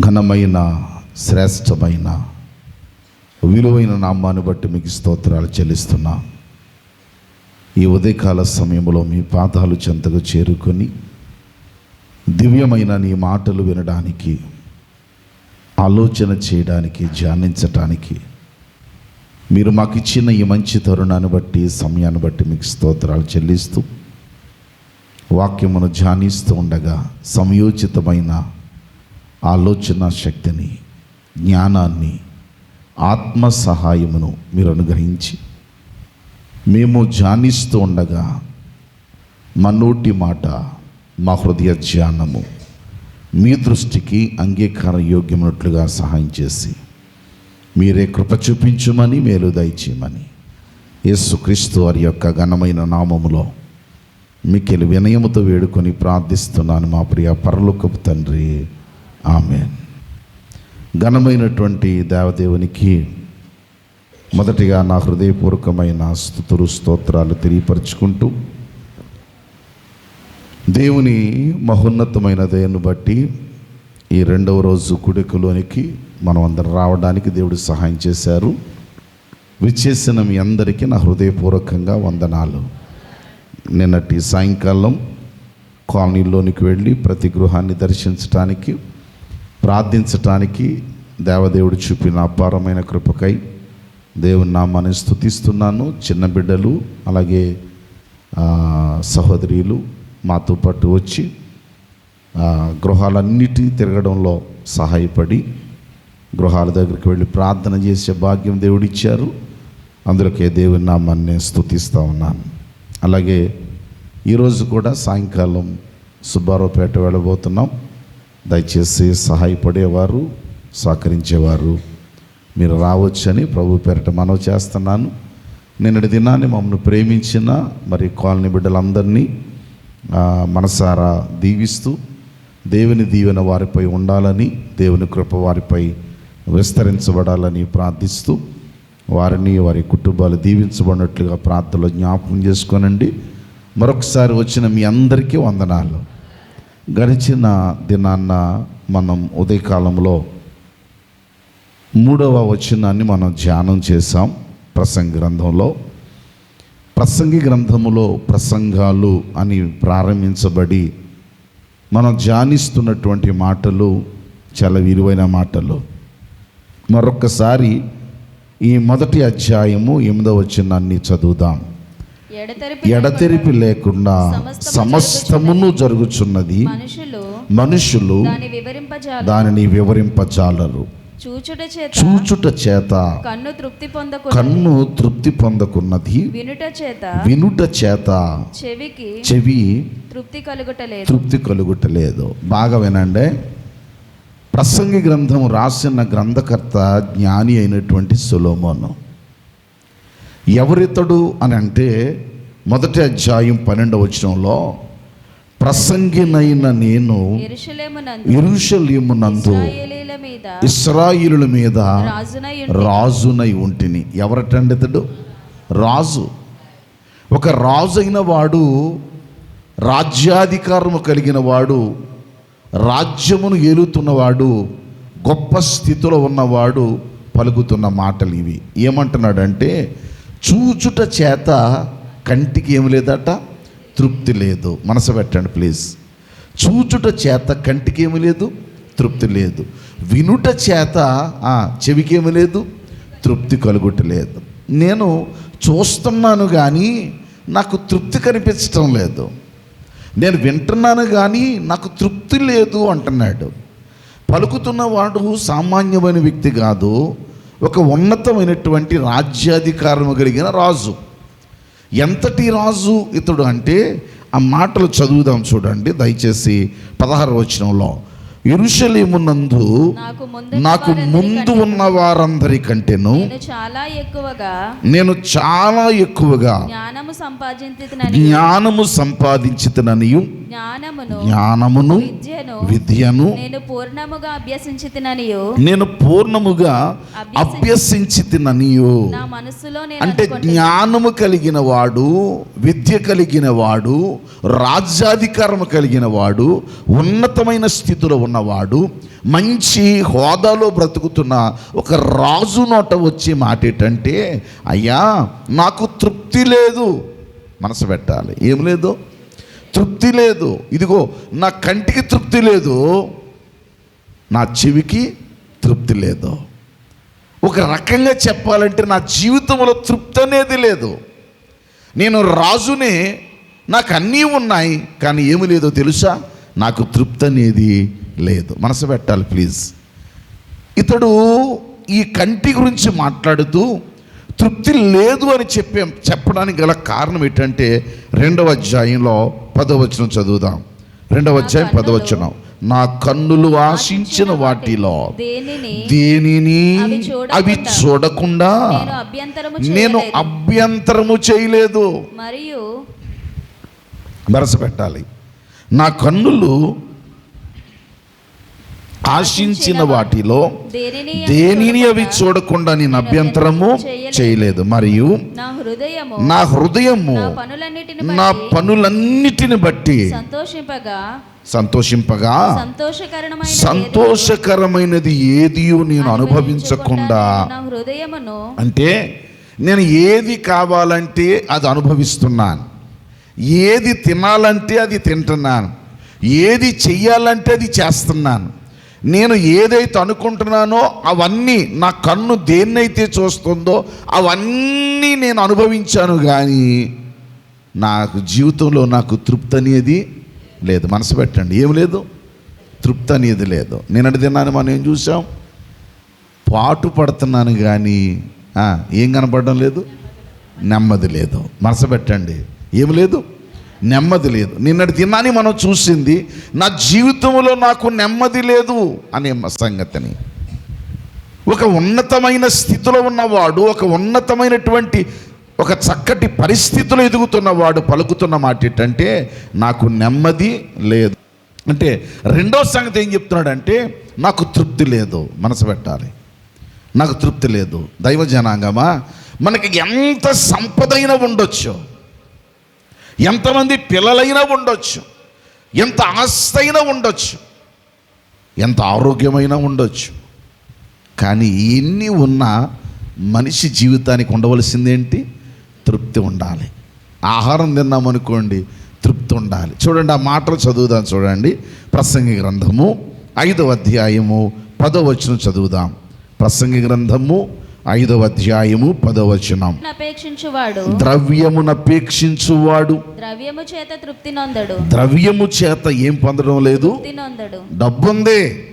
ఘనమైన శ్రేష్టమైన విలువైన నామాన్ని బట్టి మీకు స్తోత్రాలు చెల్లిస్తున్నా. ఈ ఉదయకాల సమయంలో మీ పాదాలు చెంతకు చేరుకొని దివ్యమైన నీ మాటలు వినడానికి ఆలోచన చేయడానికి ధ్యానించటానికి మీరు మాకు ఇచ్చిన ఈ మంచి తరుణాన్ని బట్టి సమయాన్ని బట్టి మీకు స్తోత్రాలు చెల్లిస్తూ వాక్యమును ధ్యానిస్తూ ఉండగా సంయోచితమైన ఆలోచన శక్తిని జ్ఞానాన్ని ఆత్మ సహాయమును మీరు అనుగ్రహించి మేము ధ్యానిస్తూ ఉండగా మా నోటి మాట మా హృదయ ధ్యానము మీ దృష్టికి అంగీకార యోగ్యమైనట్లుగా సహాయం చేసి మీరే కృప చూపించుమని మేలు దయచేయమని. యేసుక్రీస్తు వారి యొక్క ఘనమైన నామములో మిక్కిలి వినయముతో వేడుకొని ప్రార్థిస్తున్నాను మా ప్రియ పరలోకపు తండ్రి. ఆమె ఘనమైనటువంటి దేవదేవునికి మొదటిగా నా హృదయపూర్వకమైన స్థుతులు స్తోత్రాలు తెలియపరుచుకుంటూ దేవుని మహోన్నతమైన దయను బట్టి ఈ రెండవ రోజు కుడికలోనికి మనం అందరం రావడానికి దేవుడు సహాయం చేశారు. విచ్చేసిన మీ అందరికీ నా హృదయపూర్వకంగా వందనాలు. నిన్నటి సాయంకాలం కాలనీలోనికి వెళ్ళి ప్రతి గృహాన్ని దర్శించటానికి ప్రార్థించటానికి దేవదేవుడు చూపిన అపారమైన కృపకై దేవుని నామాన్ని స్థుతిస్తున్నాను చిన్న బిడ్డలు అలాగే సహోదరులు సహోదరీలు మాతో పాటు వచ్చి గృహాలన్నిటి తిరగడంలో సహాయపడి గృహాల దగ్గరికి వెళ్ళి ప్రార్థన చేసే భాగ్యం దేవుడిచ్చారు. అందులోకే దేవుని నామాన్ని స్థుతిస్తూ ఉన్నాను. అలాగే ఈరోజు కూడా సాయంకాలం సుబ్బారావుపేట వెళ్ళబోతున్నాం. దయచేసి సహాయపడేవారు సహకరించేవారు. మీరు రావచ్చని ప్రభు పేరట మనవి చేస్తున్నాను. నిన్నటి దినాన్ని మమ్మల్ని ప్రేమించిన మరి కాలనీ బిడ్డలందరినీ మనసారా దీవిస్తూ దేవుని దీవెన వారిపై ఉండాలని దేవుని కృప వారిపై విస్తరించబడాలని ప్రార్థిస్తూ వారిని వారి కుటుంబాలు దీవించబడినట్లుగా ప్రార్థనలో జ్ఞాపకం చేసుకోనండి. మరొకసారి వచ్చిన మీ అందరికీ వందనాలు. గడిచిన దినాన్న మనం ఉదయకాలంలో మూడవ వచనాన్ని మనం ధ్యానం చేశాం ప్రసంగ గ్రంథంలో. ప్రసంగి గ్రంథములో ప్రసంగాలు అని ప్రారంభించబడి మనం ధ్యానిస్తున్నటువంటి మాటలు చాలా విలువైన మాటలు. మరొక్కసారి ఈ మొదటి అధ్యాయము ఎనిమిదవ వచనాన్ని చదువుదాం. ఎడతెరిపి ఎడతెరిపి లేకుండా సమస్తమును జరుగుచున్నది. మనుషులు మనుషులు దానిని వివరింపజాలరు. చూచుట చేత చూచుట చేత కన్ను తృప్తి పొందకు కన్ను తృప్తి పొందకున్నది. వినుట చేత వినుట చేత చెవికి చెవి తృప్తి కలుగుటలేదు. తృప్తి కలుగుటలేదు. బాగా వినండి. ప్రసంగి గ్రంథం రాసిన గ్రంథకర్త జ్ఞాని అయినటువంటి సులోమోను. ఎవరితడు అని అంటే మొదటి అధ్యాయం పన్నెండవ వచనంలో ప్రసంగినైన నేను ఇరుషలేమునందు ఇస్రాయిలుల మీద రాజునై రాజునై ఉంటిని. ఎవరటండి ఇతడు? రాజు. ఒక రాజు అయిన వాడు రాజ్యాధికారము కలిగిన వాడు రాజ్యమును ఏలుతున్నవాడు గొప్ప స్థితిలో ఉన్నవాడు పలుకుతున్న మాటలు ఇవి. ఏమంటున్నాడంటే చూచుట చేత కంటికి ఏమి లేదట? తృప్తి లేదు. మనసు పెట్టండి ప్లీజ్. చూచుట చేత కంటికి ఏమి లేదు? తృప్తి లేదు. వినుట చేత చెవికి ఏమి లేదు? తృప్తి కలుగుటలేదు. నేను చూస్తున్నాను కానీ నాకు తృప్తి కనిపించటం లేదు. నేను వింటున్నాను కానీ నాకు తృప్తి లేదు అంటున్నాడు. పలుకుతున్నవాడు సామాన్యమైన వ్యక్తి కాదు. ఒక ఉన్నతమైనటువంటి రాజ్యాధికారము కలిగిన రాజు. ఎంతటి రాజు ఇతడు అంటే ఆ మాటలు చదువుదాం చూడండి దయచేసి పదహారు వచనంలో. ఇరుషలేమునందు నాకు ముందు నాకు ముందు ఉన్న వారందరికంటేను నేను చాలా ఎక్కువగా నేను చాలా ఎక్కువగా జ్ఞానము సంపాదించినని జ్ఞానము సంపాదించితననియు. జ్ఞానమును జ్ఞానమును విద్యను విద్యను నేను పూర్ణముగా అభ్యసించి తిననియు నేను పూర్ణముగా అభ్యసించి తిననియు నా మనస్సులో నేను అంటే. జ్ఞానము కలిగిన వాడు విద్య కలిగిన వాడు రాజ్యాధికారము కలిగిన వాడు ఉన్నతమైన స్థితిలో ఉన్నవాడు మంచి హోదాలో బ్రతుకుతున్న ఒక రాజు నోట వచ్చే మాట ఏంటంటే అయ్యా నాకు తృప్తి లేదు. మనసు పెట్టాలి. ఏం లేదు? తృప్తి లేదు. ఇదిగో నా కంటికి తృప్తి లేదు. నా చెవికి తృప్తి లేదు. ఒక రకంగా చెప్పాలంటే నా జీవితంలో తృప్తి అనేది లేదు. నేను రాజునే నాకు అన్నీ ఉన్నాయి కానీ ఏమి లేదో తెలుసా? నాకు తృప్తి అనేది లేదు. మనసు పెట్టాలి ప్లీజ్. ఇతడు ఈ కంటి గురించి మాట్లాడుతూ తృప్తి లేదు అని చెప్పే చెప్పడానికి గల కారణం ఏంటంటే రెండవ అధ్యాయంలో పదవచనం చదువుదాం. రెండవ అధ్యాయం పదవచనం నా కన్నులు ఆశించిన వాటిలో దేనిని అవి చూడకుండా నేను అభ్యంతరము నేను చేయలేదు. అభ్యంతరము చేయలేదు. మరియు వరస పెట్టాలి నా కన్నులు ఆశించిన వాటిలో దేనిని అవి చూడకుండా నేను అభ్యంతరము చేయలేదు? మరియు నా హృదయము నా పనులన్నిటిని బట్టి సంతోషింపగా సంతోషింపగా సంతోషకరమైన సంతోషకరమైనది ఏదియో నేను అనుభవించకుండా అంటే నేను ఏది కావాలంటే అది అనుభవిస్తున్నాను. ఏది తినాలంటే అది తింటున్నాను. ఏది చెయ్యాలంటే అది చేస్తున్నాను. నేను ఏదైతే అనుకుంటున్నానో అవన్నీ నా కన్ను దేన్నైతే చూస్తుందో అవన్నీ నేను అనుభవించాను కానీ నాకు జీవితంలో నాకు తృప్తి అనేది లేదు. మనసు పెట్టండి. ఏం లేదు? తృప్తి అనేది లేదు. నిన్నటి తిన్నాను మనం ఏం చూసాం పాటు పడుతున్నాను కానీ ఏం కనపడడం లేదు? నెమ్మది లేదు. మనసు పెట్టండి. ఏం లేదు? నెమ్మది లేదు. నిన్నటి దినాన్ని మనం చూసింది నా జీవితంలో నాకు నెమ్మది లేదు అనే సంగతిని. ఒక ఉన్నతమైన స్థితిలో ఉన్నవాడు ఒక ఉన్నతమైనటువంటి ఒక చక్కటి పరిస్థితిలో ఎదుగుతున్నవాడు పలుకుతున్న మాట ఏంటంటే నాకు నెమ్మది లేదు. అంటే రెండో సంగతి ఏం చెప్తున్నాడంటే నాకు తృప్తి లేదు. మనసు పెట్టాలి. నాకు తృప్తి లేదు. దైవ జనాంగమా? మనకి ఎంత సంపదైన ఉండొచ్చు. ఎంతమంది పిల్లలైనా ఉండొచ్చు. ఎంత ఆస్తైనా ఉండొచ్చు. ఎంత ఆరోగ్యమైనా ఉండొచ్చు. కానీ ఎన్ని ఉన్నా మనిషి జీవితానికి ఉండవలసిందేంటి? తృప్తి ఉండాలి. ఆహారం తిన్నామనుకోండి తృప్తి ఉండాలి. చూడండి ఆ మాటలు చదువుదాం చూడండి. ప్రసంగి గ్రంథము ఐదవ అధ్యాయము పదవ వచనం చదువుదాం. ప్రసంగి గ్రంథము ఐదవ అధ్యాయము పదవ వచనం. అపేక్షించువాడు. ద్రవ్యమునపేక్షించువాడు ద్రవ్యము చేత తృప్తి నొందడు. ద్రవ్యము చేత ఏం పొందడం లేదు? నొందడు. డబ్బుందే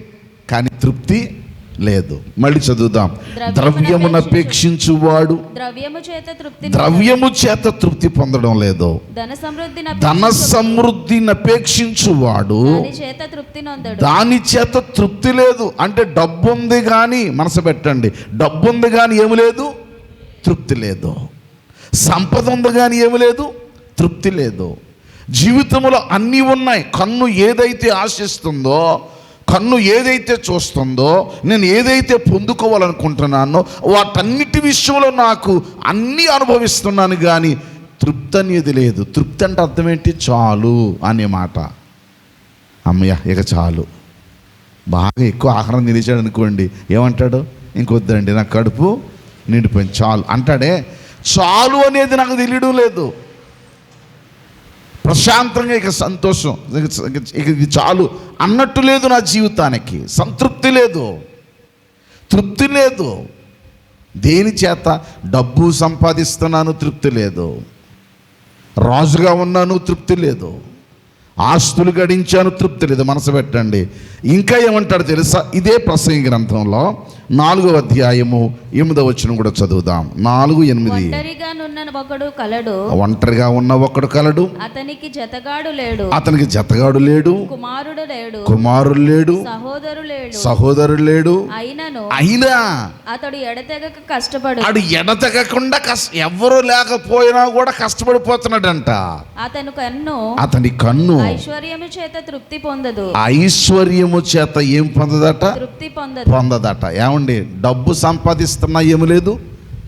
కానీ తృప్తి లేదు. మళ్ళీ చదువుదాం. ద్రవ్యమునపేక్షించువాడు ద్రవ్యము చేత తృప్తి ద్రవ్యము చేత తృప్తి పొందడం లేదు. ధన సమృద్ధి ధన సమృద్ధిని అపేక్షించువాడు చేత తృప్తి నొందడు. దాని చేత తృప్తి లేదు. అంటే డబ్బు ఉంది కానీ మనసు పెట్టండి. డబ్బు ఉంది కానీ ఏమి లేదు? తృప్తి లేదు. సంపద ఉంది కానీ ఏమి లేదు? తృప్తి లేదు. జీవితంలో అన్నీ ఉన్నాయి. కన్ను ఏదైతే ఆశిస్తుందో కన్ను ఏదైతే చూస్తుందో నేను ఏదైతే పొందుకోవాలనుకుంటున్నానో వాటన్నిటి విషయంలో నాకు అన్నీ అనుభవిస్తున్నాను కానీ తృప్తి అనేది లేదు. తృప్తి అంటే అర్థం ఏంటి? చాలు అనే మాట. అమ్మయ్య ఇక చాలు. బాగా ఎక్కువ ఆహారం తినేసాడు అనుకోండి. ఏమంటాడు? ఇంకొద్దండి నా కడుపు నిండిపోయింది చాలు. అంటాడే చాలు అనేది నాకు తెలియడం లేదు. ప్రశాంతంగా ఇక సంతోషం. ఇక- ఇది చాలు. అన్నట్టు లేదు నా జీవితానికి. సంతృప్తి లేదు. తృప్తి లేదు. దేని చేత? డబ్బు సంపాదిస్తున్నాను తృప్తి లేదు. రాజుగా ఉన్నాను తృప్తి లేదు. ఆస్తులు గడించాను తృప్తి లేదు. మనసు పెట్టండి. ఇంకా ఏమంటాడు తెలుసా? ఇదే ప్రసంగి గ్రంథంలో నాలుగవ అధ్యాయము ఎనిమిదవ వచనం కూడా చదువుదాం. నాలుగు ఎనిమిది. ఒంటరిగా నున్న ఒకడు కలడు. ఒంటరిగా ఉన్న ఒకడు కలడు. అతనికి జతగాడు లేడు. అతనికి జతగాడు లేడు. కుమారుడు లేడు. కుమారుడు లేడు. సహోదరు లేడు. సహోదరుడు లేడు. అయినను అయినా అతడు ఎడతెగక కష్టపడు. ఆడు ఎడతెగకుండా కష్ట ఎవరు లేకపోయినా కూడా కష్టపడిపోతున్నాడంట. అతను కన్ను అతని కన్ను ఐశ్వర్యము చేత తృప్తి పొందదు. ఐశ్వర్యము చేత ఏం పొందదట? తృప్తి పొందదు. పొందదట. ఏమండి డబ్బు సంపాదిస్తున్నా ఏమి లేదు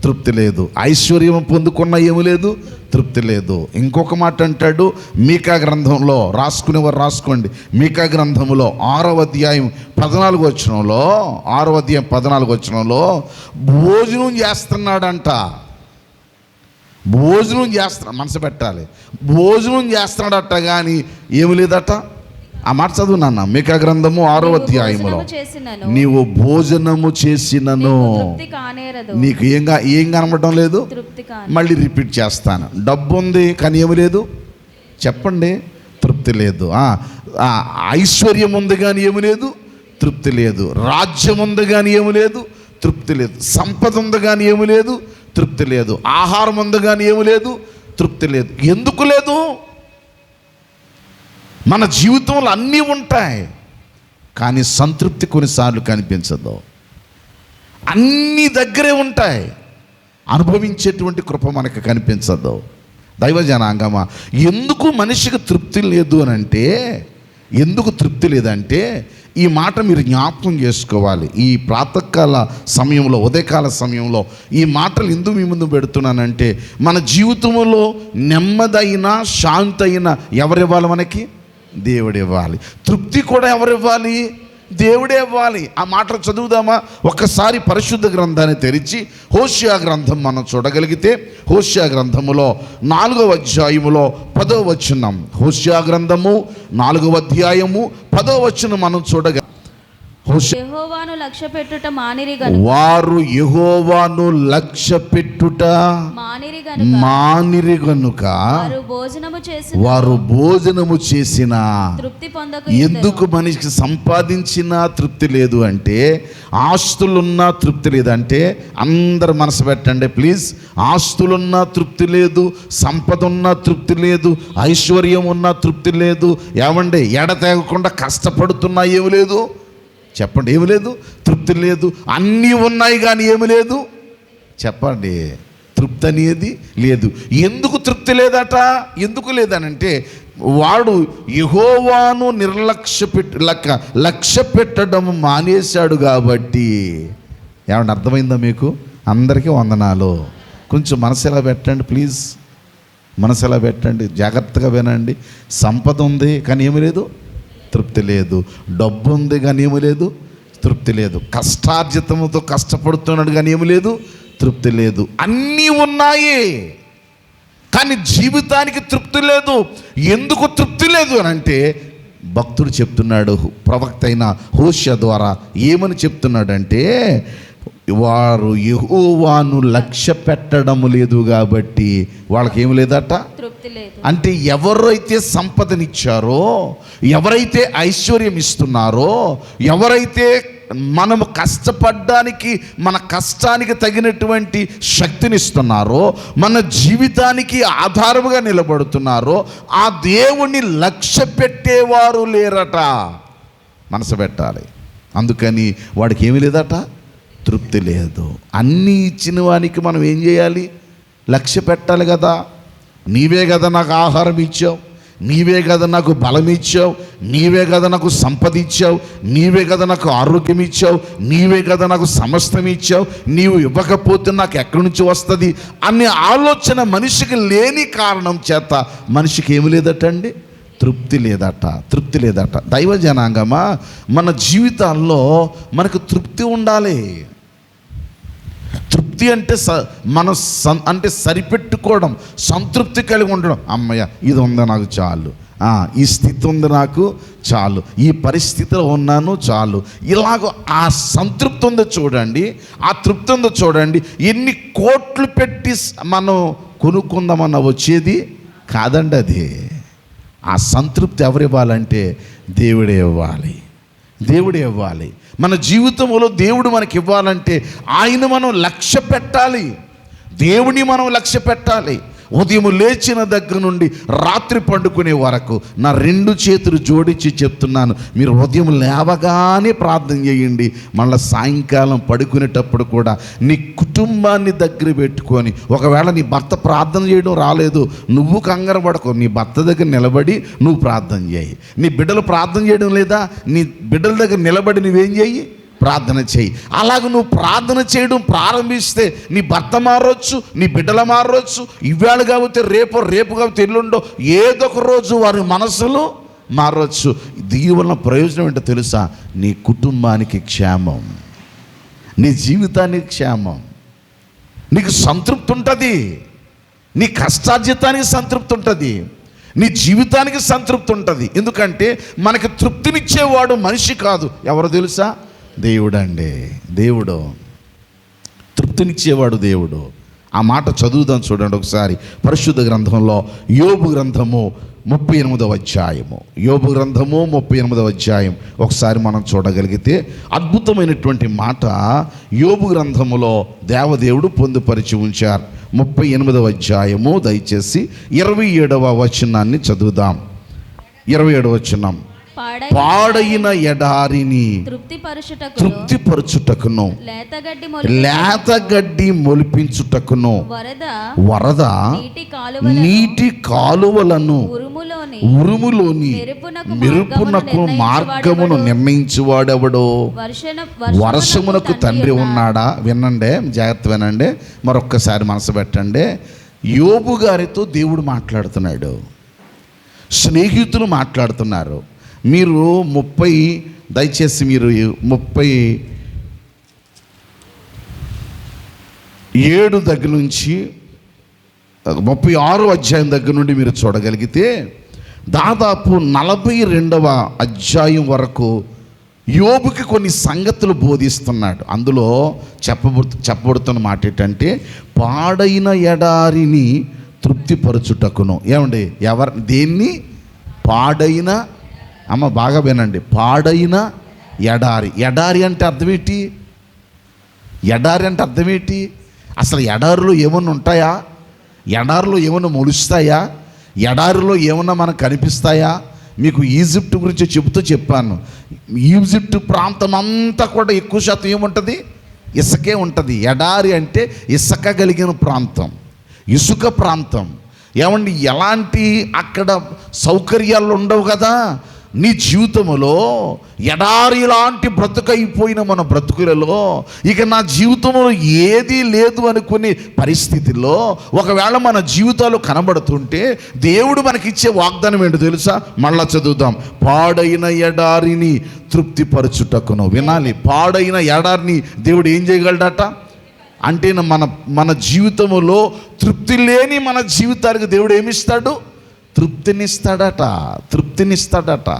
తృప్తి లేదు. ఐశ్వర్యం పొందుకున్నా ఏమి లేదు తృప్తి లేదు. ఇంకొక మాట అంటాడు మీకా గ్రంథంలో రాసుకునేవారు రాసుకోండి. మీకా గ్రంథంలో ఆరవ అధ్యాయం పద్నాలుగు వచ్చినంలో ఆరవ అధ్యాయం పద్నాలుగు వచ్చినంలో భోజనం చేస్తున్నాడంట. భోజనం చేస్తున్నా మనసు పెట్టాలి. భోజనం చేస్తున్నాడట కానీ ఏమి లేదట. ఆ మాట చదువు నాన్న మీకా గ్రంథము ఆరో అధ్యాయములో. చేసినను. నీవు భోజనము చేసినను. నీకు ఏం ఏం కనబడటం లేదు. మళ్ళీ రిపీట్ చేస్తాను. డబ్బు ఉంది కానీ ఏమి లేదు. చెప్పండి తృప్తి లేదు. ఐశ్వర్యం ఉంది కానీ ఏమి లేదు. తృప్తి లేదు. రాజ్యం ఉంది కానీ ఏమి లేదు. తృప్తి లేదు. సంపద ఉంది కానీ ఏమి లేదు. తృప్తి లేదు. ఆహారం ఉంది కానీ ఏమి లేదు. తృప్తి లేదు. ఎందుకు లేదు? మన జీవితంలో అన్నీ ఉంటాయి. కానీ సంతృప్తి కొన్నిసార్లు కనిపించదు. అన్ని దగ్గరే ఉంటాయి. అనుభవించేటువంటి కృప మనకు కనిపించదు. దైవ జనాంగమా ఎందుకు మనిషికి తృప్తి లేదు అని అంటే ఎందుకు తృప్తి లేదంటే ఈ మాట మీరు జ్ఞాపకం చేసుకోవాలి. ఈ ప్రాతకాల సమయంలో ఉదయకాల సమయంలో ఈ మాటలు ఎందుకు మీ ముందు పెడుతున్నానంటే మన జీవితంలో నెమ్మదైన శాంతి అయిన ఎవరివ్వాలి మనకి? దేవుడు ఇవ్వాలి. తృప్తి కూడా ఎవరు ఇవ్వాలి? దేవుడే ఇవ్వాలి. ఆ మాటలు చదువుదామా? ఒక్కసారి పరిశుద్ధ గ్రంథాన్ని తెరిచి హోషియా గ్రంథం మనం చూడగలిగితే హోషియా గ్రంథములో నాలుగవ అధ్యాయములో పదవ వచనం. హోషియా గ్రంథము నాలుగవ అధ్యాయము పదవ వచనం మనం చూడగల యెహోవాను లక్ష్య పెట్టుట మానిరి గనుక. వారు యెహోవాను లక్ష్య పెట్టుట మానిరి గనుక. మానిరి గనుక వారు భోజనము చేసి వారు భోజనము చేసిన తృప్తి పొందక ఎందుకు మనిషికి సంపాదించినా తృప్తి లేదు అంటే ఆస్తులున్నా తృప్తి లేదంటే అందరు మనసు పెట్టండి ప్లీజ్. ఆస్తులున్నా తృప్తి లేదు సంపద ఉన్నా తృప్తి లేదు ఐశ్వర్యం ఉన్నా తృప్తి లేదు. ఏమండి? ఎడతెగకుండా కష్టపడుతున్నా ఏమి లేదు? చెప్పండి ఏమి లేదు తృప్తి లేదు అన్నీ ఉన్నాయి కానీ ఏమి లేదు. చెప్పండి తృప్తి అనేది లేదు. ఎందుకు తృప్తి లేదట? ఎందుకు లేదనంటే వాడు యహోవాను నిర్లక్ష్య పెట్టి లక్క లక్ష్య పెట్టడం మానేశాడు కాబట్టి. ఏమన్నా అర్థమైందా మీకు? అందరికీ వందనాలు. కొంచెం మనసు ఎలా పెట్టండి ప్లీజ్. మనసు ఎలా పెట్టండి? జాగ్రత్తగా వినండి. సంపద ఉంది కానీ ఏమి లేదు. తృప్తి లేదు. డబ్బు ఉంది కానీ ఏమి లేదు. తృప్తి లేదు. కష్టార్జితముతో కష్టపడుతున్నాడు కానీ ఏమి లేదు. తృప్తి లేదు. అన్నీ ఉన్నాయి. కానీ జీవితానికి తృప్తి లేదు. ఎందుకు తృప్తి లేదు అని అంటే భక్తుడు చెప్తున్నాడు ప్రవక్త అయిన హోష్య ద్వారా ఏమని చెప్తున్నాడంటే వారు యెహోవాను లక్ష్య పెట్టడం లేదు కాబట్టి వాళ్ళకి ఏమి లేదట? తృప్తి లేదు. అంటే ఎవరైతే సంపదనిచ్చారో ఎవరైతే ఐశ్వర్యం ఇస్తున్నారో ఎవరైతే మనము కష్టపడ్డానికి మన కష్టానికి తగినటువంటి శక్తిని ఇస్తున్నారో మన జీవితానికి ఆధారముగా నిలబడుతున్నారో ఆ దేవుణ్ణి లక్ష్య పెట్టేవారు లేరట. మనసు పెట్టాలి. అందుకని వాడికి ఏమీ లేదట? తృప్తి లేదు. అన్నీ ఇచ్చిన వానికి మనం ఏం చేయాలి? లక్ష్య పెట్టాలి కదా. నీవే కదా నాకు ఆహారం ఇచ్చావు. నీవే కదా నాకు బలం ఇచ్చావు. నీవే కదా నాకు సంపద ఇచ్చావు. నీవే కదా నాకు ఆరోగ్యం ఇచ్చావు. నీవే కదా నాకు సమస్తం ఇచ్చావు. నీవు ఇవ్వకపోతే నాకు ఎక్కడి నుంచి వస్తుంది? అనే ఆలోచన మనిషికి లేని కారణం చేత మనిషికి ఏమి లేదటండి? తృప్తి లేదట. తృప్తి లేదట. దైవ జనాంగమా మన జీవితాల్లో మనకు తృప్తి ఉండాలి. తృప్తి అంటే స మన స అంటే సరిపెట్టుకోవడం సంతృప్తి కలిగి ఉండడం. అమ్మయ్య ఇది ఉంది నాకు చాలు. ఈ స్థితి ఉంది నాకు చాలు. ఈ పరిస్థితిలో ఉన్నాను చాలు. ఇలాగ ఆ సంతృప్తి ఉందో చూడండి ఆ తృప్తి ఉందో చూడండి. ఎన్ని కోట్లు పెట్టి మనం కొనుక్కుందామన్న వచ్చేది కాదండి అది. ఆ సంతృప్తి ఎవరు ఇవ్వాలంటే దేవుడే ఇవ్వాలి. దేవుడే ఇవ్వాలి. మన జీవితంలో దేవుడు మనకి ఇవ్వాలంటే ఆయన మనం లక్ష్య పెట్టాలి. దేవుని మనం లక్ష్య పెట్టాలి. ఉదయం లేచిన దగ్గర నుండి రాత్రి పండుకునే వరకు నా రెండు చేతులు జోడించి చెప్తున్నాను. మీరు ఉదయం లేవగానే ప్రార్థన చేయండి. మళ్ళీ సాయంకాలం పడుకునేటప్పుడు కూడా నీ కుటుంబాన్ని దగ్గర పెట్టుకొని ఒకవేళ నీ భర్త ప్రార్థన చేయడం రాలేదు నువ్వు కంగారు పడకు. నీ భర్త దగ్గర నిలబడి నువ్వు ప్రార్థన చేయి. నీ బిడ్డలు ప్రార్థన చేయడం లేదా? నీ బిడ్డల దగ్గర నిలబడి నువ్వేం చేయి? ప్రార్థన చేయి. అలాగ నువ్వు ప్రార్థన చేయడం ప్రారంభిస్తే నీ భర్త మారొచ్చు నీ బిడ్డల మారొచ్చు. ఇవాళ కాబట్టి రేపు రేపు కాబట్టి ఎల్లుండో ఏదో ఒక రోజు వారి మనసులు మారొచ్చు. దీని వలన ప్రయోజనం ఏంటో తెలుసా? నీ కుటుంబానికి క్షేమం. నీ జీవితానికి క్షేమం. నీకు సంతృప్తి ఉంటుంది. నీ కష్టార్జితానికి సంతృప్తి ఉంటుంది. నీ జీవితానికి సంతృప్తి ఉంటుంది. ఎందుకంటే మనకి తృప్తినిచ్చేవాడు మనిషి కాదు. ఎవరు తెలుసా? దేవుడండి దేవుడు. తృప్తినిచ్చేవాడు దేవుడు. ఆ మాట చదువుదాం చూడండి ఒకసారి. పరిశుద్ధ గ్రంథంలో యోబు గ్రంథము ముప్పై ఎనిమిదవ అధ్యాయము. యోబు గ్రంథము ముప్పై ఎనిమిదవ అధ్యాయం. ఒకసారి మనం చూడగలిగితే అద్భుతమైనటువంటి మాట యోబు గ్రంథములో దేవదేవుడు పొందుపరిచి ఉంచారు. ముప్పై ఎనిమిదవ అధ్యాయము దయచేసి ఇరవై ఏడవ వచనాన్ని చదువుదాం. ఇరవై ఏడవ వచనం. పాడైన ఎడారిని తృప్తిపరచుటకును లేతగడ్డి లేత గడ్డి మొలిపించుటకును వరద నీటి కాలువలను ఉరుములోని మెరుపునకు మార్గమును నిర్ణయించువాడెవడో వర్షమునకు తండ్రి ఉన్నాడా? వినండి జాగ్రత్త వినండి మరొక్కసారి మనసు పెట్టండి. యోబు గారితో దేవుడు మాట్లాడుతున్నాడు. స్నేహితులు మాట్లాడుతున్నారు. మీరు ముప్పై దయచేసి మీరు ముప్పై ఏడు దగ్గర నుంచి ముప్పై ఆరు అధ్యాయం దగ్గర నుండి మీరు చూడగలిగితే దాదాపు నలభై రెండవ అధ్యాయం వరకు యోబుకి కొన్ని సంగతులు బోధిస్తున్నాడు. అందులో చెప్పబడు చెప్పబడుతున్న మాట ఏంటంటే పాడైన ఎడారిని తృప్తిపరచుటకును. ఏమండి? ఎవరు దేన్ని? పాడైన అమ్మ బాగా వినండి. పాడైన ఎడారి. ఎడారి అంటే అర్థమేంటి ఎడారి అంటే అర్థమేంటి అసలు ఎడారిలో ఏమన్నా ఉంటాయా? ఎడారిలో ఏమన్నా మొలుస్తాయా? ఎడారిలో ఏమన్నా మనకు కనిపిస్తాయా? మీకు ఈజిప్ట్ గురించి చెబుతూ చెప్పాను. ఈజిప్ట్ ప్రాంతం అంతా కూడా ఎక్కువ శాతం ఏముంటుంది? ఇసుకే ఉంటుంది. ఎడారి అంటే ఇసుక కలిగిన ప్రాంతం. ఇసుక ప్రాంతం. ఏమండి ఎలాంటి అక్కడ సౌకర్యాలు ఉండవు కదా? నీ జీవితంలో ఎడారి లాంటి బ్రతుకైపోయిన మన బ్రతుకులలో ఇక నా జీవితంలో ఏదీ లేదు అనుకునే పరిస్థితిలో ఒకవేళ మన జీవితాలు కనబడుతుంటే దేవుడు మనకిచ్చే వాగ్దానం ఏంటో తెలుసా? మళ్ళా చదువుదాం. పాడైన ఎడారిని తృప్తిపరచుటకును. వినాలి. పాడైన ఎడారిని దేవుడు ఏం చేయగలడట? అంటే మన మన జీవితంలో తృప్తి లేని మన జీవితానికి దేవుడు ఏమిస్తాడు? తృప్తినిస్తాడట తృప్తినిస్తాడట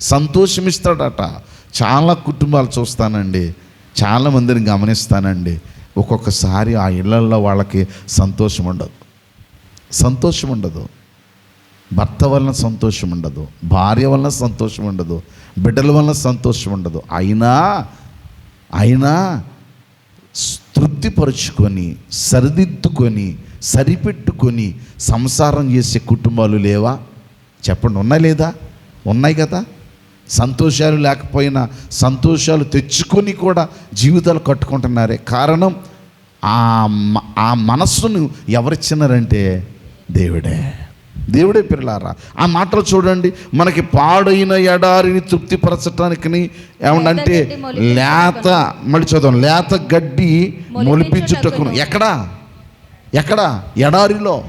సంతోషమిస్తాడట. చాలా కుటుంబాలు చూస్తానండి చాలా మందిని గమనిస్తానండి. ఒక్కొక్కసారి ఆ ఇళ్ళల్లో వాళ్ళకి సంతోషం ఉండదు సంతోషం ఉండదు భర్త వలన సంతోషం ఉండదు భార్య వలన సంతోషం ఉండదు బిడ్డల వలన సంతోషం ఉండదు అయినా అయినా తృప్తిపరుచుకొని సరిదిద్దుకొని సరిపెట్టుకొని సంసారం చేసే కుటుంబాలు లేవా? చెప్పండి ఉన్నాయి లేదా? ఉన్నాయి కదా. సంతోషాలు లేకపోయినా సంతోషాలు తెచ్చుకొని కూడా జీవితాలు కట్టుకుంటున్నారే. కారణం ఆ మనస్సును ఎవరిచ్చినారంటే దేవుడే. దేవుడే పిల్లలారా. ఆ మాటలు చూడండి. మనకి పాడైన ఎడారిని తృప్తిపరచటానికి ఏమంటే లేత మళ్ళీ చదవం లేత గడ్డి మొలిపించుటకును. ఎక్కడా? ఎక్కడ? ఎడారిలో.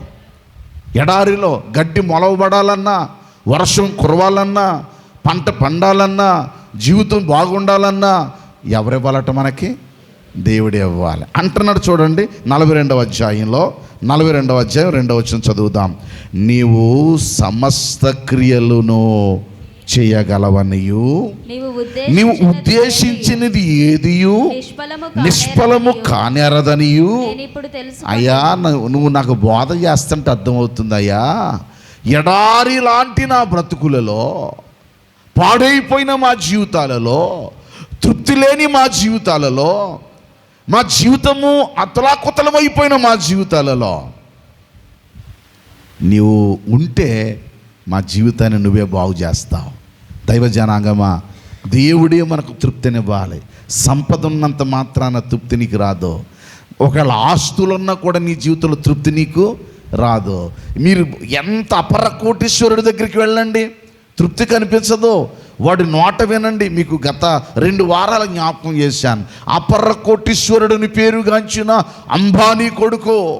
ఎడారిలో గడ్డి మొలవబడాలన్నా వర్షం కురవాలన్నా పంట పండాలన్నా జీవితం బాగుండాలన్నా ఎవరివ్వాలట మనకి? దేవుడే ఇవ్వాలి. అంటున్నాడు చూడండి నలభై రెండవ అధ్యాయంలో నలభై రెండవ అధ్యాయం రెండవ వచ్చిన చదువుదాం. నీవు సమస్త క్రియలను చేయగలవనియు. నీవు ఉద్దేశించినది ఏదియు? నిష్ఫలము కానేరదనియు అయ్యా నువ్వు నువ్వు నాకు బోధ చేస్తుంటే అర్థమవుతుంది అయ్యా ఎడారి లాంటి నా బ్రతుకులలో పాడైపోయిన మా జీవితాలలో తృప్తి లేని మా జీవితాలలో మా జీవితము అతలాకుతలమైపోయిన మా జీవితాలలో నీవు ఉంటే మా జీవితాన్ని నువ్వే బాగు చేస్తావు. దైవ జనాంగమా? దేవుడే మనకు తృప్తినివ్వాలి. సంపద ఉన్నంత మాత్రాన తృప్తి నీకు రాదు. ఒకవేళ ఆస్తులున్నా కూడా నీ జీవితంలో తృప్తి నీకు రాదు. మీరు ఎంత అపర కోటీశ్వరుడి దగ్గరికి వెళ్ళండి తృప్తి కనిపించదు. వాడి నోట వినండి మీకు గత రెండు వారాల జ్ఞాపకం చేశాను. అపర కోటీశ్వరుడిని పేరుగాంచిన అంబానీ కొడుకు.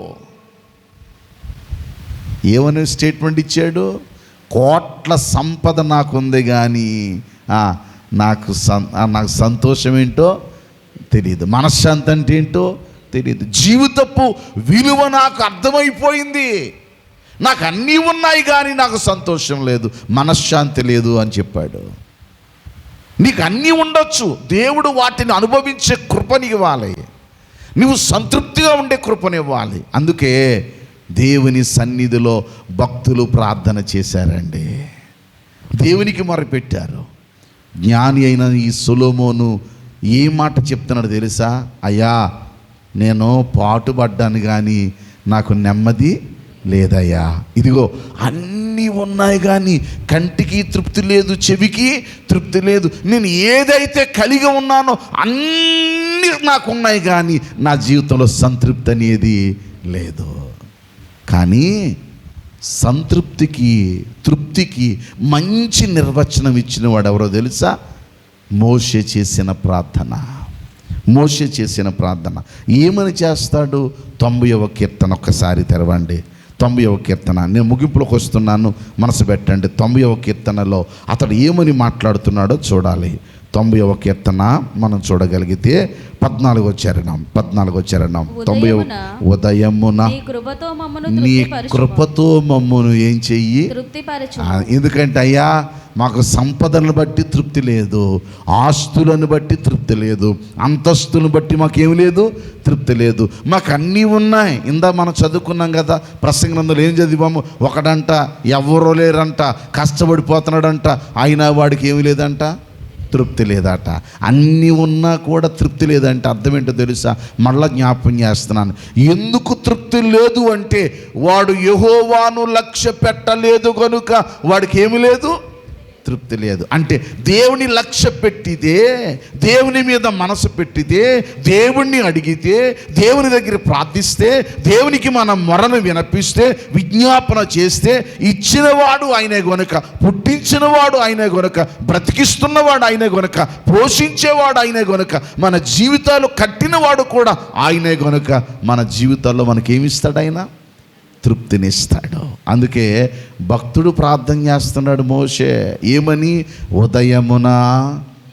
ఏమనే స్టేట్మెంట్ ఇచ్చాడు? కోట్ల సంపద నాకుంది కానీ నాకు సం నాకు సంతోషం ఏంటో తెలియదు మనశ్శాంతి అంటే ఏంటో తెలియదు జీవితపు విలువ నాకు అర్థమైపోయింది. నాకు అన్నీ ఉన్నాయి కానీ నాకు సంతోషం లేదు మనశ్శాంతి లేదు అని చెప్పాడు. నీకు అన్నీ ఉండొచ్చు. దేవుడు వాటిని అనుభవించే కృపనివ్వాలి. నువ్వు సంతృప్తిగా ఉండే కృపనివ్వాలి. అందుకే దేవుని సన్నిధిలో భక్తులు ప్రార్థన చేశారండి. దేవునికి మొరపెట్టారు. జ్ఞాని అయిన ఈ సులోమోను ఏ మాట చెప్తున్నాడు తెలుసా? అయ్యా నేను పాటుపడ్డాను కానీ నాకు నెమ్మది లేదయ్యా. ఇదిగో అన్నీ ఉన్నాయి కానీ కంటికి తృప్తి లేదు చెవికి తృప్తి లేదు. నేను ఏదైతే కలిగి ఉన్నానో అన్నీ నాకు ఉన్నాయి కానీ నా జీవితంలో సంతృప్తి అనేది లేదు. కానీ సంతృప్తికి తృప్తికి మంచి నిర్వచనం ఇచ్చిన వాడు ఎవరో తెలుసా? మోషే చేసిన ప్రార్థన. మోషే చేసిన ప్రార్థన. ఏమని చేస్తాడు? తొంభైవ కీర్తన ఒక్కసారి తెరవండి. తొంభైవ కీర్తన. నేను ముగింపులోకి వస్తున్నాను. మనసు పెట్టండి. తొంభైవ కీర్తనలో అతడు ఏమని మాట్లాడుతున్నాడో చూడాలి. తొంభైవ కీర్తన మనం చూడగలిగితే పద్నాలుగో చరణం పద్నాలుగో చరణం. తొంభై ఉదయమున నీ కృపతో మమ్మను నీ తృప్తిపరచు కృపతో మమ్మను ఏం చెయ్యి? ఎందుకంటే అయ్యా మాకు సంపదలను బట్టి తృప్తి లేదు ఆస్తులను బట్టి తృప్తి లేదు అంతస్తులను బట్టి మాకేం లేదు తృప్తి లేదు. మాకు అన్నీ ఉన్నాయి. ఇందా మనం చదువుకున్నాం కదా ప్రసంగంలో ఏం చదివాము? ఒకడంట ఎవరో లేరంట కష్టపడిపోతున్నాడంట అయినా వాడికి ఏమి లేదంట. తృప్తి లేదట. అన్నీ ఉన్నా కూడా తృప్తి లేదంటే అర్థం ఏంటో తెలుసా? మళ్ళా జ్ఞాపం చేస్తున్నాను. ఎందుకు తృప్తి లేదు అంటే వాడు యహోవాను లక్ష్య పెట్టలేదు కనుక వాడికి ఏమి లేదు? తృప్తి లేదు. అంటే దేవుని లక్ష్య పెట్టితే దేవుని మీద మనసు పెట్టితే దేవుణ్ణి అడిగితే దేవుని దగ్గర ప్రార్థిస్తే దేవునికి మనం మొరను వినపిస్తే విజ్ఞాపన చేస్తే ఇచ్చినవాడు ఆయనే గనుక పుట్టించినవాడు ఆయనే గనుక బ్రతికిస్తున్నవాడు ఆయనే గనుక పోషించేవాడు ఆయనే గనుక మన జీవితాలు కట్టినవాడు కూడా ఆయనే గనుక మన జీవితాల్లో మనకేమిస్తాడు ఆయన? తృప్తినిస్తాడు. అందుకే భక్తుడు ప్రార్థన చేస్తున్నాడు మోషే ఏమని? ఉదయమున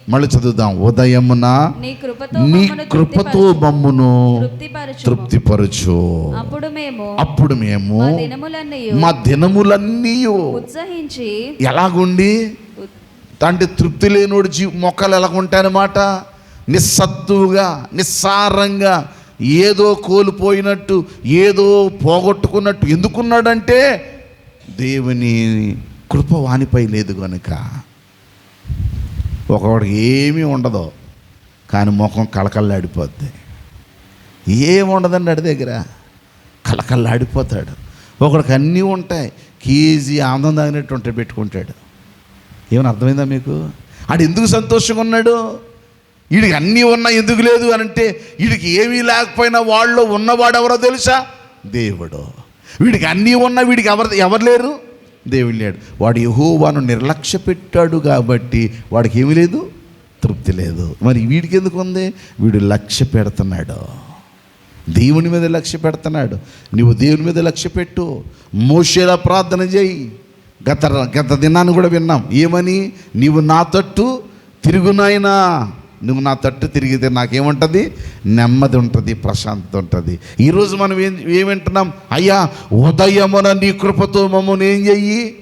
మళ్ళీ చదువుదాం. ఉదయమున నీ కృపతో నీ మమ్మను కృపతో తృప్తిపరచు. అప్పుడు మేము అప్పుడు మేము మా దినములన్నీ ఉత్సహించి ఎలాగుండి? అంటే తృప్తి లేనోడు జీ మొక్కలు ఎలాగుంటాయన్నమాట? నిస్సత్తువుగా నిస్సారంగా ఏదో కోల్పోయినట్టు ఏదో పోగొట్టుకున్నట్టు ఎందుకున్నాడంటే దేవుని కృప వానిపై లేదు కనుక ఒకవాడికి ఏమీ ఉండదు కానీ ముఖం కళకళ్ళాడిపోద్ది ఏముండదండి అడి దగ్గర? కళకళ్ళాడిపోతాడు ఒకడికి అన్నీ ఉంటాయి కేజీ ఆనందం తాగినట్టు ఉంటే పెట్టుకుంటాడు. ఏమైనా అర్థమైందా మీకు? ఆడు ఎందుకు సంతోషంగా ఉన్నాడు? వీడికి అన్నీ ఉన్నా ఎందుకు లేదు అని అంటే వీడికి ఏమీ లేకపోయినా వాళ్ళు ఉన్నవాడు ఎవరో తెలుసా? దేవుడు. వీడికి అన్నీ ఉన్నా వీడికి ఎవరు ఎవరు లేరు? దేవుడు లేడు. వాడు యహోవాను నిర్లక్ష్య పెట్టాడు కాబట్టి వాడికి ఏమీ లేదు తృప్తి లేదు. మరి వీడికి ఎందుకు ఉంది? వీడు లక్ష్య పెడుతున్నాడు. దేవుని మీద లక్ష్య పెడుతున్నాడు. నువ్వు దేవుని మీద లక్ష్య పెట్టు. మోషేలా ప్రార్థన చేయి. గత గత దినాన్ని కూడా విన్నాం. ఏమని? నీవు నా తట్టు తిరుగునాయనా నువ్వు నా తట్టు తిరిగితే నాకేముంటుంది? నెమ్మది ఉంటుంది ప్రశాంతత ఉంటుంది. ఈరోజు మనం ఏం ఏమింటున్నాం అయ్యా ఉదయమున నీ కృపతో మమ్మల్ని ఏం చెయ్యి?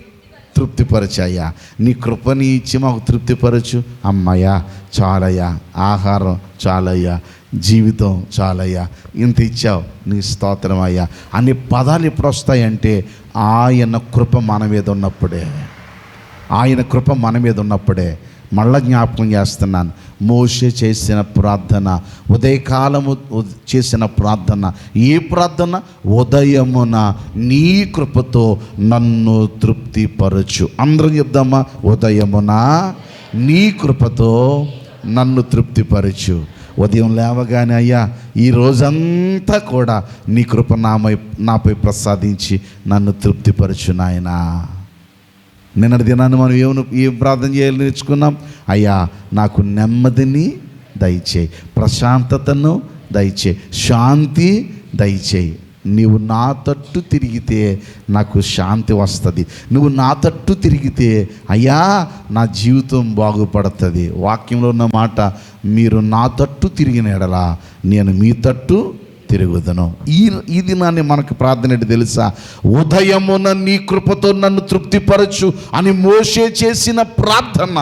తృప్తిపరచయ్యా నీ కృపని ఇచ్చి మాకు తృప్తిపరచు. అమ్మయ్యా చాలయ్యా. ఆహారం చాలయ్యా. జీవితం చాలయ్యా. ఇంత ఇచ్చావు. నీ స్తోత్రం అయ్యా. అనే పదాలు ఎప్పుడు వస్తాయంటే ఆయన కృప మన మీద ఉన్నప్పుడే. ఆయన కృప మన మీద ఉన్నప్పుడే. మళ్ళా జ్ఞాపకం చేస్తున్నాను. మోషే చేసిన ప్రార్థన ఉదయకాలము చేసిన ప్రార్థన ఏ ప్రార్థన? ఉదయమున నీ కృపతో నన్ను తృప్తిపరచు. అందరం చెప్దామా? ఉదయమున నీ కృపతో నన్ను తృప్తిపరచు. ఉదయం లేవగానే అయ్యా ఈ రోజంతా కూడా నీ కృప నామై నాపై ప్రసాదించి నన్ను తృప్తిపరచు నాయనా. నిన్నటి దినాన్ని మనం ఏమను ఏం ప్రార్థన చేయాలి నేర్చుకున్నాం? అయ్యా నాకు నెమ్మదిని దయచేయి ప్రశాంతతను దయచేయి శాంతి దయచేయి. నీవు నా తట్టు తిరిగితే నాకు శాంతి వస్తుంది. నువ్వు నా తట్టు తిరిగితే అయ్యా నా జీవితం బాగుపడుతుంది. వాక్యంలో ఉన్న మాట మీరు నా తట్టు తిరిగిన ఎడలా నేను మీ తట్టు తిరుగుదను. ఈ ఈ దినాన్ని మనకు ప్రార్థన ఏంటి తెలుసా? ఉదయమున నీ కృపతో నన్ను తృప్తిపరచు అని మోషే చేసిన ప్రార్థన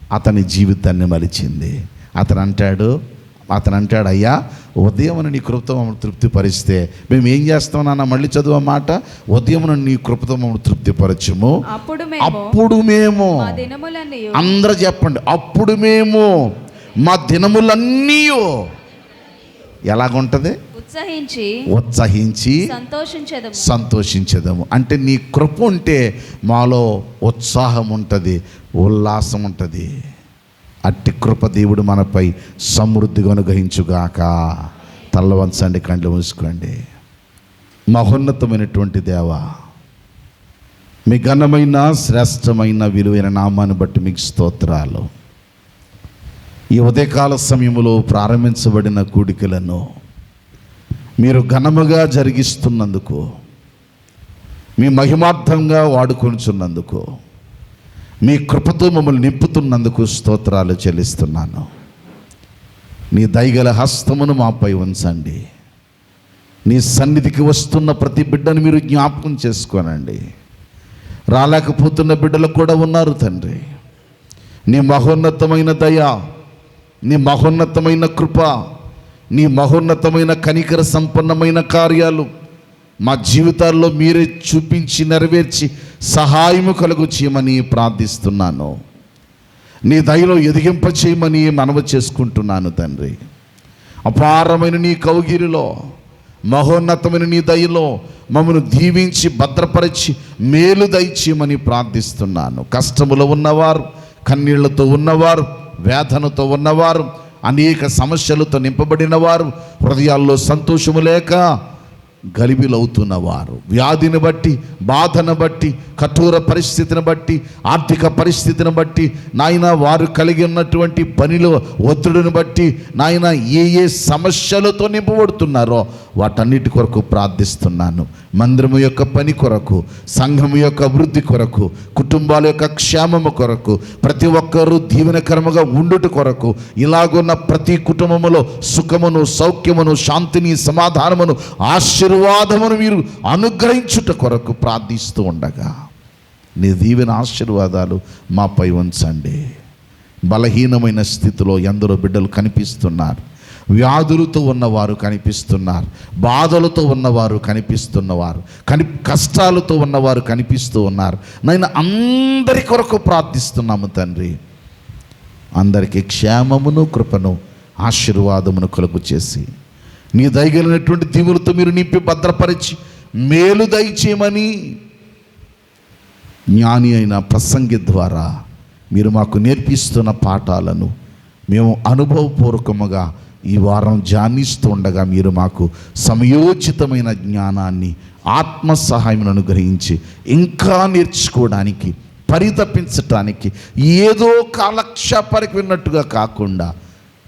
అతని జీవితాన్ని మలిచింది. అతను అంటాడు అతను అంటాడు అయ్యా ఉదయమున నీ కృపతో మమ్మల్ని తృప్తిపరిస్తే మేము ఏం చేస్తాం నాన్న? మళ్ళీ చదువు మాట? ఉదయమున నీ కృపతో మమ్మల్ని తృప్తిపరచుము. అప్పుడు మేము అందరూ చెప్పండి అప్పుడు మేము మా దినములన్నీ ఎలాగుంటుంది? ఉత్సహించి ఉత్సహించి సంతోషించదము. సంతోషించదము. అంటే నీ కృప ఉంటే మాలో ఉత్సాహం ఉంటుంది ఉల్లాసం ఉంటుంది అట్టి కృప దేవుడు మనపై సమృద్ధిగా అనుగ్రహించుగాక. తల్లవంచండి కండ్లు మూసుకోండి. మహోన్నతమైనటువంటి దేవా మీ ఘనమైన శ్రేష్టమైన విలువైన నామాన్ని బట్టి మీకు స్తోత్రాలు. ఈ ఉదయకాల సమయంలో ప్రారంభించబడిన కూడికలను మీరు ఘనముగా జరిగిస్తున్నందుకు మీ మహిమార్థంగా వాడుకొనిచున్నందుకు మీ కృపతో మమ్మల్ని నింపుతున్నందుకు స్తోత్రాలు చెల్లిస్తున్నాను. నీ దయగల హస్తమును మాపై ఉంచండి. నీ సన్నిధికి వస్తున్న ప్రతి బిడ్డను మీరు జ్ఞాపకం చేసుకోనండి. రాలేకపోతున్న బిడ్డలు కూడా ఉన్నారు తండ్రి. నీ మహోన్నతమైన దయ నీ మహోన్నతమైన కృప నీ మహోన్నతమైన కనికర సంపన్నమైన కార్యాలు మా జీవితాల్లో మీరే చూపించి నెరవేర్చి సహాయము కలుగు చేయమని ప్రార్థిస్తున్నాను. నీ దయలో ఎదిగింప చేయమని మనవ చేసుకుంటున్నాను తండ్రి. అపారమైన నీ కౌగిరిలో మహోన్నతమైన నీ దయలో మమ్మను దీవించి భద్రపరిచి మేలు దయచేయమని ప్రార్థిస్తున్నాను. కష్టములో ఉన్నవారు కన్నీళ్ళతో ఉన్నవారు వేదనతో ఉన్నవారు అనేక సమస్యలతో నింపబడిన వారు హృదయాల్లో సంతోషము లేక గలిబిలవుతున్నవారు. వ్యాధిని బట్టి బాధను బట్టి కఠోర పరిస్థితిని బట్టి ఆర్థిక పరిస్థితిని బట్టి నాయన వారు కలిగి ఉన్నటువంటి పనిలో ఒత్తిడిని బట్టి నాయన ఏ ఏ సమస్యలతో నింపబడుతున్నారో వాటన్నిటి కొరకు ప్రార్థిస్తున్నాను. మందిరము యొక్క పని కొరకు సంఘం యొక్క అభివృద్ధి కొరకు కుటుంబాల యొక్క క్షేమము కొరకు ప్రతి ఒక్కరూ దీవెనకరముగా ఉండుట కొరకు ఇలాగున్న ప్రతి కుటుంబములో సుఖమును సౌఖ్యమును శాంతిని సమాధానమును ఆశీర్వాదమును మీరు అనుగ్రహించుట కొరకు ప్రార్థిస్తూ ఉండగా. నీ దీవెన ఆశీర్వాదాలు మాపై ఉంచండి. బలహీనమైన స్థితిలో ఎందరో బిడ్డలు కనిపిస్తున్నారు. వ్యాధులతో ఉన్నవారు కనిపిస్తున్నారు బాధలతో ఉన్నవారు కనిపిస్తున్నవారు కని కష్టాలతో ఉన్నవారు కనిపిస్తూ ఉన్నారు. నేను అందరి కొరకు ప్రార్థిస్తున్నాము తండ్రి. అందరికీ క్షేమమును కృపను ఆశీర్వాదమును కలుగు చేసి. నీ దయగలిగినటువంటి దీవులతో మీరు నింపి భద్రపరిచి మేలు దయచేయమని జ్ఞాని అయిన ప్రసంగి ద్వారా మీరు మాకు నేర్పిస్తున్న పాఠాలను మేము అనుభవపూర్వకముగా ఈ వారం ధ్యానిస్తూ ఉండగా మీరు మాకు సమయోచితమైన జ్ఞానాన్ని ఆత్మ సహాయం అనుగ్రహించి ఇంకా నేర్చుకోవడానికి పరితపించటానికి ఏదో కాలక్షేపానికి విన్నట్టుగా కాకుండా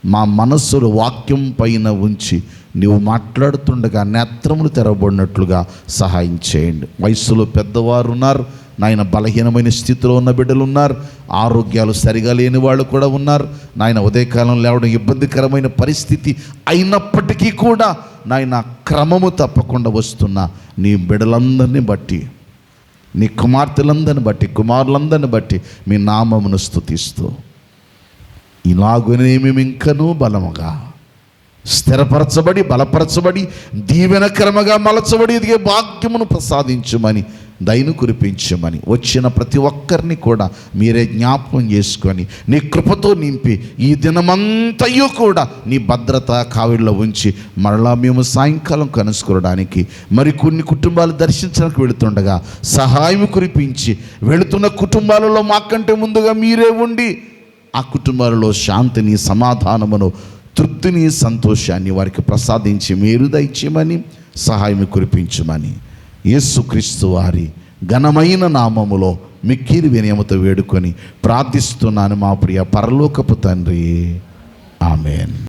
మా మనస్సులు వాక్యం పైన ఉంచి నీవు మాట్లాడుతుండగా నేత్రములు తెరవబడినట్లుగా సహాయం చేయండి. వయస్సులో పెద్దవారు ఉన్నారు నాయన బలహీనమైన స్థితిలో ఉన్న బిడ్డలు ఉన్నారు ఆరోగ్యాలు సరిగా లేని వాళ్ళు కూడా ఉన్నారు. నాయన ఉదయకాలం లేవడం ఇబ్బందికరమైన పరిస్థితి అయినప్పటికీ కూడా నాయన క్రమము తప్పకుండా వస్తున్న. నీ బిడ్డలందరినీ బట్టి నీ కుమార్తెలందరిని బట్టి కుమారులందరిని బట్టి మీ నామమును స్థుతిస్తూ ఇలాగునే మేము ఇంకనూ బలముగా స్థిరపరచబడి బలపరచబడి దీవెనకరముగా మలచబడి ఎదిగే భాగ్యమును ప్రసాదించుమని దయను కురిపించమని. వచ్చిన ప్రతి ఒక్కరిని కూడా మీరే జ్ఞాపకం చేసుకొని నీ కృపతో నింపి ఈ దినమంతయు కూడా నీ భద్రత కావిడిలో ఉంచి మరలా మేము సాయంకాలం కనుసుకోవడానికి మరి కొన్ని కుటుంబాలు దర్శించడానికి వెళుతుండగా సహాయం కురిపించి వెళుతున్న కుటుంబాలలో మాకంటే ముందుగా మీరే ఉండి ఆ కుటుంబాలలో శాంతిని సమాధానమును తృప్తిని సంతోషాన్ని వారికి ప్రసాదించి మీరు దయచేయమని సహాయం కురిపించమని. యేసుక్రీస్తు వారి ఘనమైన నామములో మిక్కిరి వినయముతో వేడుకొని ప్రార్థిస్తున్నాను మా ప్రియ పరలోకపు తండ్రి. ఆమెన్.